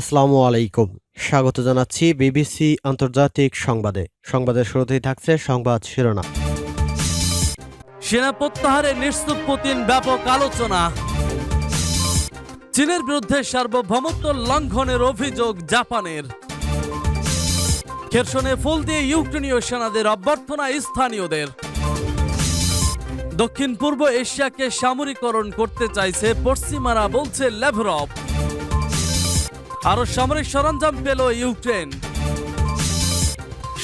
আসসালামু আলাইকুম। স্বাগত জানাচ্ছি বিবিসি আন্তর্জাতিক সংবাদে। সংবাদের শুরুতেই থাকছে সংবাদ শিরোনাম। সেনা প্রত্যাহারে নিশ্চুপ পুতিন ব্যাপক আলোচনা। চীনের বিরুদ্ধে সার্বভৌমত্ব লঙ্ঘনের অভিযোগ জাপানের। খেরসনে ফুল দিয়ে ইউক্রেনীয় সেনাদের অভ্যর্থনা স্থানীয়দের। দক্ষিণ পূর্ব এশিয়াকে সামরিকরণ করতে চাইছে পশ্চিমারা, বলছে লেভরভ আরও সামরিক সরঞ্জাম পেল ইউক্রেন।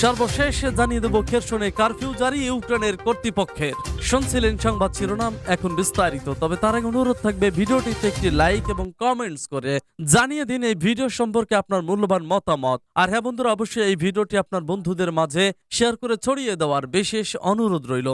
সর্বশেষ জানিয়ে দেব খেরসনে কারফিউ জারি ইউক্রেনের কর্তৃপক্ষের। শুনছিলেন সংবাদ শিরোনাম, এখন বিস্তারিত। তবে তার আগে অনুরোধ থাকবে, ভিডিওটিতে একটি লাইক এবং কমেন্টস করে জানিয়ে দিন এই ভিডিও সম্পর্কে আপনার মূল্যবান মতামত। আর হ্যাঁ বন্ধুরা, অবশ্যই এই ভিডিওটি আপনার বন্ধুদের মাঝে শেয়ার করে ছড়িয়ে দেওয়ার বিশেষ অনুরোধ রইল।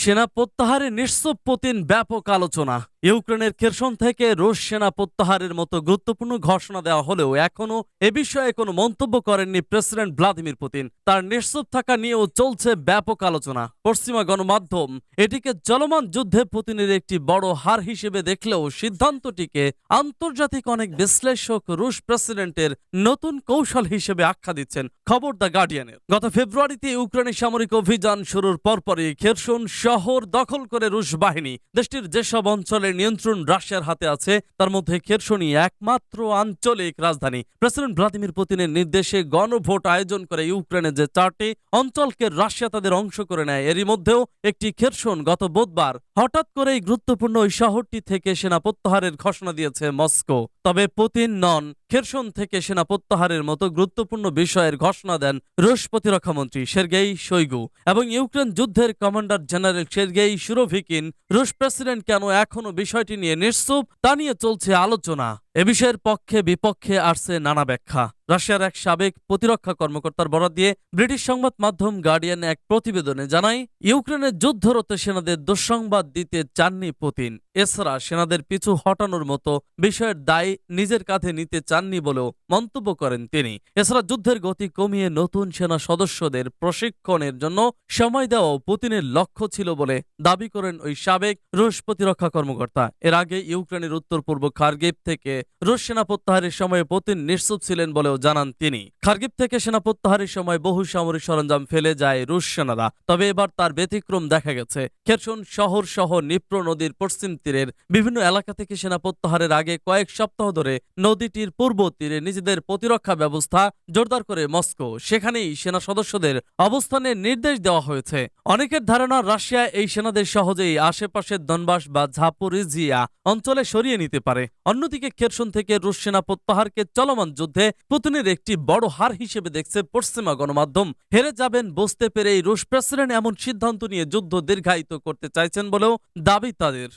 সেনা প্রত্যাহারে নিশ্চুপ পুতিন ব্যাপক আলোচনা। ইউক্রেনের খেরসন থেকে রুশ সেনা প্রত্যাহারের মতো গুরুত্বপূর্ণ ঘোষণা দেওয়া হলেও এখনও এ বিষয়ে কোনো মন্তব্য করেননি প্রেসিডেন্ট ভ্লাদিমির পুতিন। তার নিশ্চুপ থাকা নিয়েও চলছে ব্যাপক আলোচনা। পশ্চিমা গণমাধ্যম এটিকে চলমান যুদ্ধে পুতিনের একটি বড় হার হিসেবে দেখলেও সিদ্ধান্তটিকে আন্তর্জাতিক অনেক বিশ্লেষক রুশ প্রেসিডেন্টের নতুন কৌশল হিসেবে আখ্যা দিচ্ছেন, খবর দ্য গার্ডিয়ানের। গত ফেব্রুয়ারিতে ইউক্রেনের সামরিক অভিযান শুরুর পরপরই খেরসন শহর দখল করে রুশ বাহিনী, দেশটির যেসব অঞ্চলের নিয়ন্ত্রণ রাশিয়ার হাতে আছে। তার মধ্যে খেরসনি একমাত্র আঞ্চলিক রাজধানী। প্রেসিডেন্ট ভ্লাদিমির পুতিনের নির্দেশে গণভোট আয়োজন করে ইউক্রেনের যে চারটি অঞ্চলকে রাশিয়া তাদের অংশ করে নেয়। এরই মধ্যেও একটি খেরসন গত বুধবার হঠাৎ করেই গুরুত্বপূর্ণ ওই শহরটি থেকে সেনা প্রত্যাহারের ঘোষণা দিয়েছে মস্কো। তবে পুতিন নন, খেরসন থেকে সেনা প্রত্যাহারের মতো গুরুত্বপূর্ণ বিষয়ের ঘোষণা দেন রুশ প্রতিরক্ষামন্ত্রী সের্গেই শৈগু এবং ইউক্রেন যুদ্ধের কমান্ডার জেনারেল সের্গেই সুরোভিকিন, রুশ প্রেসিডেন্ট কেন এখনও বিষয়টি নিয়ে নিশ্চুপ তা নিয়ে চলছে আলোচনা। এ বিষয়ের পক্ষে বিপক্ষে আসছে নানা ব্যাখ্যা। রাশিয়ার এক সাবেক প্রতিরক্ষা কর্মকর্তার বরাদ দিয়ে ব্রিটিশ সংবাদ মাধ্যম গার্ডিয়ান এক প্রতিবেদনে জানায়, ইউক্রেনের যুদ্ধরত সেনাদের দুঃসংবাদ দিতে চাননি পুতিন। এছাড়া সেনাদের পিছু হটানোর মতো বিষয়ের দায় নিজের কাঁধে নিতে চাননি বলেও মন্তব্য করেন তিনি। এছাড়া যুদ্ধের গতি কমিয়ে নতুন সেনা সদস্যদের প্রশিক্ষণের জন্য সময় দেওয়াও পুতিনের লক্ষ্য ছিল বলে দাবি করেন ওই সাবেক রুশ প্রতিরক্ষা কর্মকর্তা। এর আগে ইউক্রেনের উত্তর পূর্ব খার্গিভ থেকে রুশ সেনা প্রত্যাহারের সময় পুতিন নিশ্চুপ ছিলেন বলেও জানান তিনি। খার্গিভ থেকে সেনা প্রত্যাহারের সময় বহু সামরিক সরঞ্জাম ফেলে যায় রুশ সেনারা, তবে এবার তার ব্যতিক্রম দেখা গেছে। খেরসন শহর সহ নিপ্র নদীর পশ্চিম তীরের বিভিন্ন এলাকা থেকে সেনা প্রত্যাহারের আগে কয়েক সপ্তাহ ধরে নদীটির পূর্ব তীরে নিজেদের প্রতিরক্ষা ব্যবস্থা জোরদার করে মস্কো। সেখানেই সেনা সদস্যদের অবস্থানের নির্দেশ দেওয়া হয়েছে। অনেকের ধারণা, রাশিয়া এই সেনাদের সহজেই আশেপাশের দনবাস বা ঝাপুরিজিয়া অঞ্চলে সরিয়ে নিতে পারে। অন্যদিকে খেরসন থেকে রুশ সেনা প্রত্যাহারকে চলমান যুদ্ধে পুতিনের একটি বড় হার হিসেবে দেখছে পশ্চিমা গণমাধ্যম। হেরে যাবেন বুঝতে পেরেই রুশ প্রেসিডেন্ট এমন সিদ্ধান্ত নিয়ে যুদ্ধ দীর্ঘায়িত করতে চাইছেন বলেও দাবি তাদের।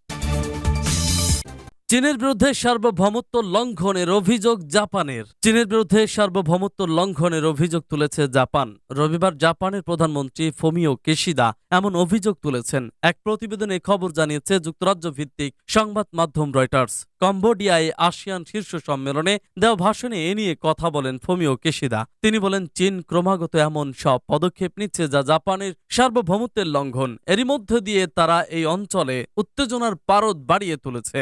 চীনের বিরুদ্ধে সার্বভৌমত্ব লঙ্ঘনের অভিযোগ জাপানের। চীনের বিরুদ্ধে সার্বভৌমত্ব লঙ্ঘনের অভিযোগ তুলেছে জাপান। রবিবার জাপানের প্রধানমন্ত্রী ফোমিও কেশিদা এমন অভিযোগ তুলেছেন। এক প্রতিবেদনে খবর জানিয়েছে যুক্তরাজ্য ভিত্তিক সংবাদ মাধ্যম রয়টার্স। কম্বোডিয়ায় আসিয়ান শীর্ষ সম্মেলনে দেওয়া ভাষণে এ নিয়ে কথা বলেন ফোমিও কেশিদা। তিনি বলেন, চীন ক্রমাগত এমন সব পদক্ষেপ নিচ্ছে যা জাপানের সার্বভৌমত্বের লঙ্ঘন। এরই মধ্য দিয়ে তারা এই অঞ্চলে উত্তেজনার পারদ বাড়িয়ে তুলেছে।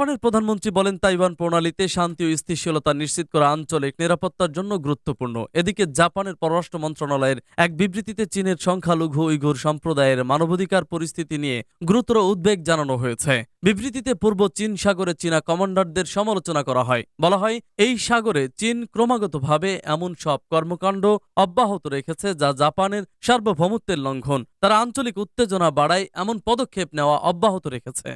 জাপানের প্রধানমন্ত্রী বলেন, তাইওয়ান প্রণালীতে শান্তি ও স্থিতিশীলতা নিশ্চিত করা আঞ্চলিক নিরাপত্তার জন্য গুরুত্বপূর্ণ। এদিকে জাপানের পররাষ্ট্র মন্ত্রণালয়ের এক বিবৃতিতে চীনের সংখ্যালঘু উইঘুর সম্প্রদায়ের মানবাধিকার পরিস্থিতি নিয়ে গুরুতর উদ্বেগ জানানো হয়েছে। বিবৃতিতে পূর্ব চীন সাগরে চীনা কমান্ডারদের সমালোচনা করা হয়। বলা হয়, এই সাগরে চীন ক্রমাগতভাবে এমন সব কর্মকাণ্ড অব্যাহত রেখেছে যা জাপানের সার্বভৌমত্বের লঙ্ঘন। তারা আঞ্চলিক উত্তেজনা বাড়ায় এমন পদক্ষেপ নেওয়া অব্যাহত রেখেছে।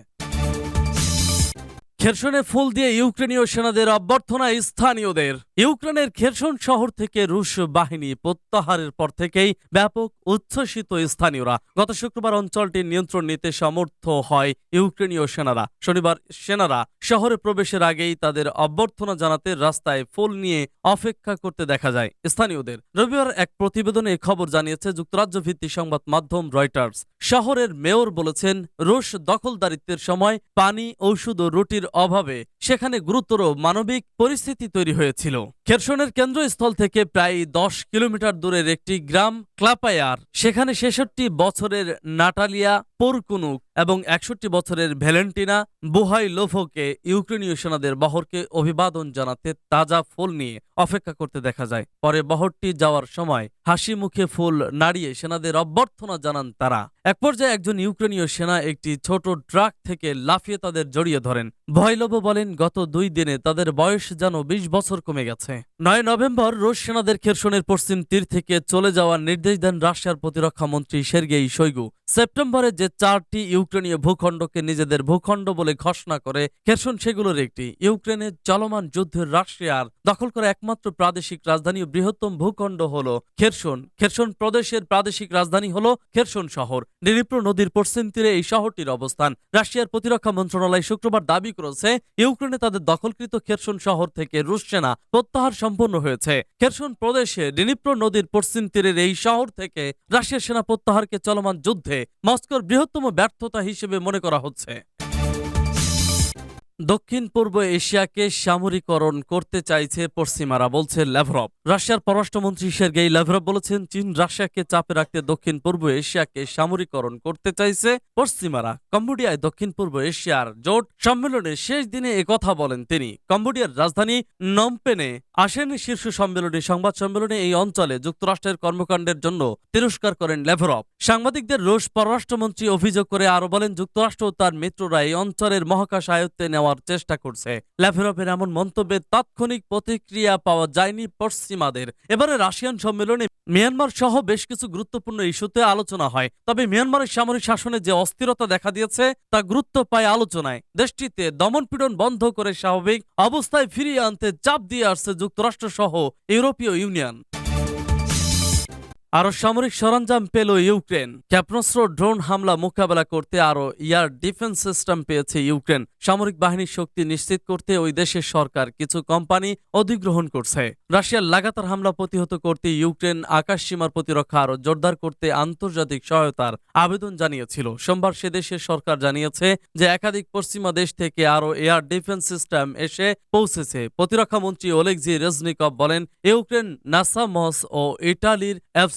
খেরসনে ফুল দিয়ে ইউক্রেনীয় সেনাদের অভ্যর্থনা স্থানীয়দের। ইউক্রেনের খেরসন শহর থেকে রুশ বাহিনী প্রত্যাহারের পর থেকেই ব্যাপক উচ্ছ্বসিত স্থানীয়রা। গত শুক্রবার অঞ্চলটির নিয়ন্ত্রণ নিতে সমর্থ হয় ইউক্রেনীয় সেনারা। শনিবার সেনারা শহরে প্রবেশের আগেই তাদের অভ্যর্থনা জানাতে রাস্তায় ফুল নিয়ে অপেক্ষা করতে দেখা যায় স্থানীয়দের। রবিবার এক প্রতিবেদনে খবর জানিয়েছে যুক্তরাজ্য ভিত্তিক সংবাদ মাধ্যম রয়টার্স। শহরের মেয়র বলেছেন, রুশ দখলদারিত্বের সময় পানি, ঔষধ ও রুটির অভাবে সেখানে গুরুতর মানবিক পরিস্থিতি তৈরি হয়েছিল। খেরসনের কেন্দ্রস্থল থেকে প্রায় দশ কিলোমিটার দূরের একটি গ্রাম ক্লাপায়ার, সেখানে ছেষট্টি বছরের নাটালিয়া পোরকুনুক এবং একষট্টি বছরের ভ্যালেন্টিনা বুহাইলোভোকে ইউক্রেনীয় সেনাদের বহরকে অভিবাদন জানাতে তাজা ফুল নিয়ে অপেক্ষা করতে দেখা যায়। পরে বহরটি যাওয়ার সময় হাসি মুখে ফুল নাড়িয়ে সেনাদের অভ্যর্থনা জানান তারা। এক পর্যায়ে একজন ইউক্রেনীয় সেনা একটি ছোট ট্রাক থেকে লাফিয়ে তাদের জড়িয়ে ধরেন। ভয়লভ বলেন, গত দুই দিনে তাদের বয়স যেন বিশ বছর কমে গেছে। নয় নভেম্বর, রুশ সেনাদের খেরসনের পশ্চিম তীর থেকে চলে যাওয়ার নির্দেশ দেন রাশিয়ার প্রতিরক্ষা মন্ত্রী সের্গেই শৈগু। সেপ্টেম্বরে যে চারটি ইউক্রেনীয় ভূখণ্ডকে নিজেদের ভূখণ্ড বলে ঘোষণা করে, খেরসন সেগুলোর একটি। ইউক্রেনের চলমান যুদ্ধের রাশিয়ার দখল করা একমাত্র প্রাদেশিক রাজধানী বৃহত্তম ভূখণ্ড হল খেরসন। খেরসন প্রদেশের প্রাদেশিক রাজধানী হল খেরসন শহর। নিরিপ্র নদীর পশ্চিম তীরে এই শহরটির অবস্থান। রাশিয়ার প্রতিরক্ষা মন্ত্রণালয় শুক্রবার দাবি করেছে, ইউক্রেনে তাদের দখলকৃত খেরসন শহর থেকে রুশ সেনা প্রত্যাহার সম্পন্ন হয়েছে। খেরসন প্রদেশে ডিনিপ্র নদীর পশ্চিম তীরের এই শহর থেকে রাশিয়ার সেনা প্রত্যাহারকে চলমান যুদ্ধে মস্কোর বৃহত্তম ব্যর্থতা হিসেবে মনে করা হচ্ছে। দক্ষিণ পূর্ব এশিয়াকে সামরিকরণ করতে চাইছে পশ্চিমারা, বলছে ল্যাভরভ রাশিয়ার পররাষ্ট্রমন্ত্রী সের্গেই ল্যাভরভ বলেছেন, চীন রাশিয়াকে চাপে রাখতে দক্ষিণ পূর্ব এশিয়াকে সামরিকরণ করতে চাইছে পশ্চিমারা। কম্বোডিয়ায় দক্ষিণ পূর্ব এশিয়ার জোট সম্মেলনের শেষ দিনে একথা বলেন তিনি। কম্বোডিয়ার রাজধানী নমপেনে আসেন শীর্ষ সম্মেলনে, সংবাদ সম্মেলনে এই অঞ্চলে যুক্তরাষ্ট্রের কর্মকাণ্ডের জন্য তিরস্কার করেন লেভরভ সাংবাদিকদের রুশ পররাষ্ট্রমন্ত্রী অভিযোগ করে আরও বলেন, যুক্তরাষ্ট্র ও তার মিত্ররা এই অঞ্চলের মহাকাশ আয়ত্তে নেওয়ার চেষ্টা করছে। ল্যাভেরভের এমন মন্তব্যে তাৎক্ষণিক প্রতিক্রিয়া পাওয়া যায়নি পশ্চিমাদের। এবারে রাশিয়ান সম্মেলনে মিয়ানমার সহ বেশ কিছু গুরুত্বপূর্ণ ইস্যুতে আলোচনা হয়। তবে মিয়ানমারের সামরিক শাসনে যে অস্থিরতা দেখা দিয়েছে, তা গুরুত্ব পায় আলোচনায়। দেশটিতে দমনপীড়ন বন্ধ করে স্বাভাবিক অবস্থায় ফিরিয়ে আনতে চাপ দিয়ে আসছে যুক্তরাষ্ট্র সহ ইউরোপীয় ইউনিয়ন। আরও সামরিক সরঞ্জাম পেল ইউক্রেন। ক্ষেপণাস্ত্র, ড্রোন হামলা মোকাবেলা করতে আরও এয়ার ডিফেন্স সিস্টেম পেয়েছে ইউক্রেন। সামরিক বাহিনীর শক্তি নিশ্চিত করতে ওই দেশের সরকার কিছু কোম্পানি অধিগ্রহণ করছে। রাশিয়ার লাগাতার হামলা প্রতিহত করতে ইউক্রেন আকাশ সীমার প্রতিরক্ষা আরও জোরদার করতে আন্তর্জাতিক সহায়তার আবেদন জানিয়েছিল। সোমবার সে দেশের সরকার জানিয়েছে যে একাধিক পশ্চিমা দেশ থেকে আরও এয়ার ডিফেন্স সিস্টেম এসে পৌঁছেছে। প্রতিরক্ষামন্ত্রী ওলেকজি রেজনিকভ বলেন, ইউক্রেন, নাসামস ও ইটালির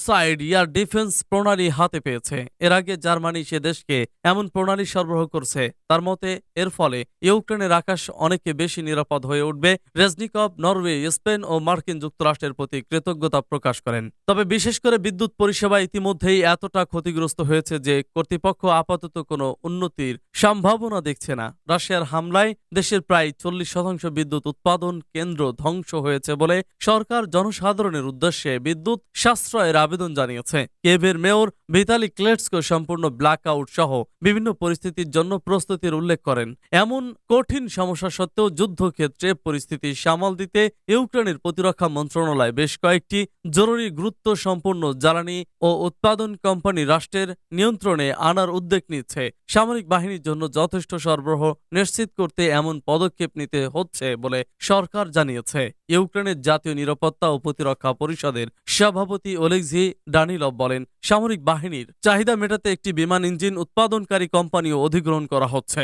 এফসাইড ইয়ার ডিফেন্স প্রণালী হাতে পেয়েছে। এর আগে জার্মানি সে দেশকে এমন প্রণালী সরবরাহ করছে তার মতে, এর ফলে ইউক্রেনের আকাশ অনেকে বেশি নিরাপদ হয়ে উঠবে। রেজনিকভ নরওয়ে স্পেন ও মার্কিন যুক্তরাষ্ট্রের প্রতি কৃতজ্ঞতা প্রকাশ করেন। তবে বিশেষ করে বিদ্যুৎ পরিষেবা ইতিমধ্যেই এতটা ক্ষতিগ্রস্ত হয়েছে যে কর্তৃপক্ষ আপাতত কোনো উন্নতির সম্ভাবনা দেখছে না। রাশিয়ার হামলায় দেশের প্রায় চল্লিশ শতাংশ বিদ্যুৎ উৎপাদন কেন্দ্র ধ্বংস হয়েছে বলে সরকার জনসাধারণের উদ্দেশ্যে বিদ্যুৎ সাশ্রয়ের আবেদন জানিয়েছে। কেভের মেয়র ভিতালি ক্লেটসকে সম্পূর্ণ ব্ল্যাক আউট সহ বিভিন্ন পরিস্থিতির জন্য প্রস্তুতির উল্লেখ করেন। এমন কঠিন সমস্যা সত্ত্বেও যুদ্ধক্ষেত্রে পরিস্থিতি সামাল দিতে ইউক্রেনের প্রতিরক্ষা মন্ত্রণালয় বেশ কয়েকটি জরুরি গুরুত্ব সম্পূর্ণ জ্বালানি ও উৎপাদন কোম্পানি রাষ্ট্রের নিয়ন্ত্রণে আনার উদ্যোগ নিচ্ছে। সামরিক বাহিনীর জন্য যথেষ্ট সরবরাহ নিশ্চিত করতে এমন পদক্ষেপ নিতে হচ্ছে বলে সরকার জানিয়েছে। ইউক্রেনের জাতীয় নিরাপত্তা ও প্রতিরক্ষা পরিষদের সভাপতি ওলেক্সি ডানিলভ বলেন, সামরিক বাহিনীর চাহিদা মেটাতে একটি বিমান ইঞ্জিন উৎপাদনকারী কোম্পানিও অধিগ্রহণ করা হচ্ছে।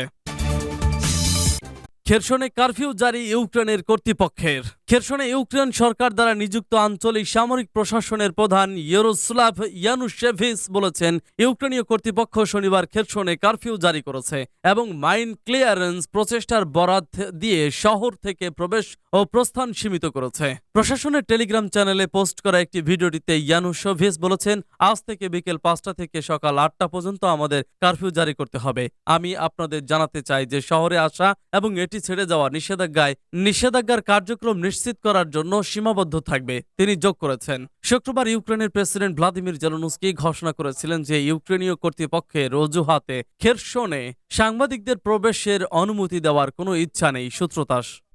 খেরসনে কারফিউ জারি ইউক্রেনের কর্তৃপক্ষের। খেরসনে ইউক্রেন সরকার দ্বারা নিযুক্ত আঞ্চলিক সামরিক প্রশাসনের প্রধান ইয়েরোস্লাভ ইয়ানুশেভিস বলেছেন, ইউক্রেনীয় কর্তৃপক্ষ শনিবার খেরসনে কারফিউ জারি করেছে এবং মাইন ক্লিয়ারেন্স প্রচেষ্টার বরাত দিয়ে শহর থেকে প্রবেশ ও প্রস্থান সীমিত করেছে। প্রশাসনের টেলিগ্রাম চ্যানেলে পোস্ট করা একটি ভিডিওটিতে ইয়ানুশোভিস বলেছেন, আজ থেকে বিকেল পাঁচটা থেকে সকাল আটটা পর্যন্ত আমাদের কারফিউ জারি করতে হবে। আমি আপনাদের জানাতে চাই যে শহরে আসা এবং এটি ছেড়ে যাওয়া নিষেধাজ্ঞায় নিষেধাজ্ঞার কার্যক্রম নিশ্চিত করার জন্য সীমাবদ্ধ থাকবে, তিনি যোগ করেছেন। শুক্রবার ইউক্রেনের প্রেসিডেন্ট ভ্লাদিমির জেলনুস্কি ঘোষণা করেছিলেন যে ইউক্রেনীয় কর্তৃপক্ষের অজুহাতে খেরসনে সাংবাদিকদের প্রবেশের অনুমতি দেওয়ার কোনো ইচ্ছা নেই, সূত্রতাস।